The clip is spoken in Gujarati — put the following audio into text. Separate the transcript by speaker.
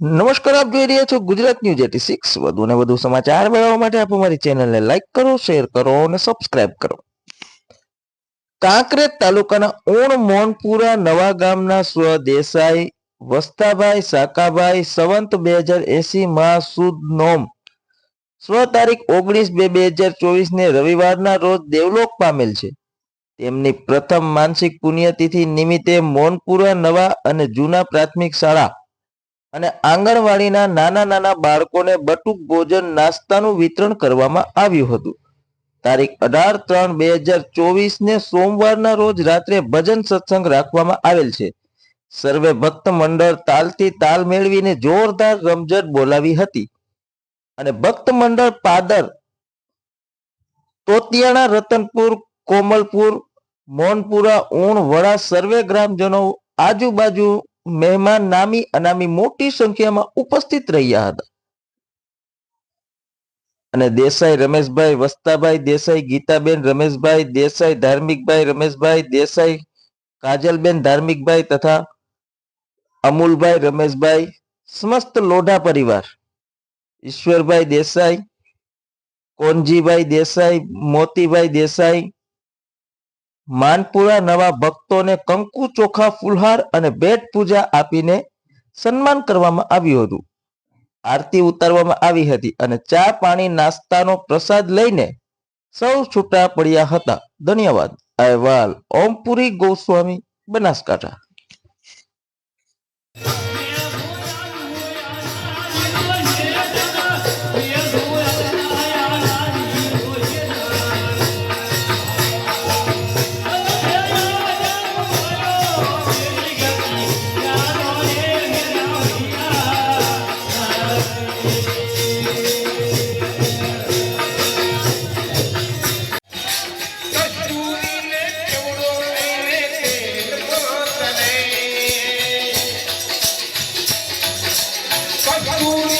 Speaker 1: નમસ્કાર, આપ જોઈ રહ્યા છો ગુજરાત ન્યૂઝ એટી સિક્સ. વધુ ને વધુ સમાચાર મેળવવા માટે આપ અમારી ચેનલને લાઈક કરો, શેર કરો અને સબસ્ક્રાઇબ કરો. કાંકરેજ તાલુકાના ઓણ મોનપુરા નવા ગામના સ્વ દેસાઈ વસ્તાભાઈ સાકાભાઈ સંવંત બે હજાર એસી માં સુદ નોમ. સ્વ તારીખ ઓગણીસ બે બે હજાર ચોવીસ ને રવિવારના રોજ દેવલોક પામેલ છે. તેમની પ્રથમ માનસિક પુણ્યતિથિ નિમિત્તે મોનપુરા નવા અને જૂના પ્રાથમિક શાળા અને આંગણવાડીના નાના નાના બાળકોને બટુક ભોજન નાસ્તાનું વિતરણ કરવામાં આવ્યું હતું. તારીખ અઢાર ત્રણ બે હજાર ચોવીસ ને સોમવારના રોજ રાત્રે ભજન સત્સંગ રાખવામાં આવેલ છે. સર્વે ભક્ત મંડળ તાલથી તાલ મેળવીને જોરદાર રમઝટ બોલાવી હતી. અને ભક્ત મંડળ પાદર, તોતિયાણા, રતનપુર, કોમલપુર, મોનપુરા ઊણ વડા સર્વે ગ્રામજનો આજુબાજુ મહેમાન નામી અનામી મોટી સંખ્યામાં ઉપસ્થિત રહ્યા હતા. અને દેસાઈ રમેશભાઈ, વસ્તાભાઈ દેસાઈ, ગીતાબેન રમેશભાઈ, દેસાઈ ધાર્મિકભાઈ રમેશભાઈ, દેસાઈ કાજલબેન ધાર્મિકભાઈ તથા અમૂલભાઈ રમેશભાઈ, સમસ્ત લોઢા પરિવાર. ઈશ્વરભાઈ દેસાઈ, કોનજીભાઈ દેસાઈ, મોતીભાઈ દેસાઈ માનપુરા નવા ભક્તોને કંકુ ચોખા, ફુલહાર અને ભેટ પૂજા આપીને સન્માન કરવામાં આવ્યું હતું. આરતી ઉતારવામાં આવી હતી અને ચા પાણી નાસ્તાનો પ્રસાદ લઈને સૌ છૂટા પડ્યા હતા. ધન્યવાદ. અહેવાલ ઓમપુરી ગોસ્વામી બનાસકાંઠા. Богу.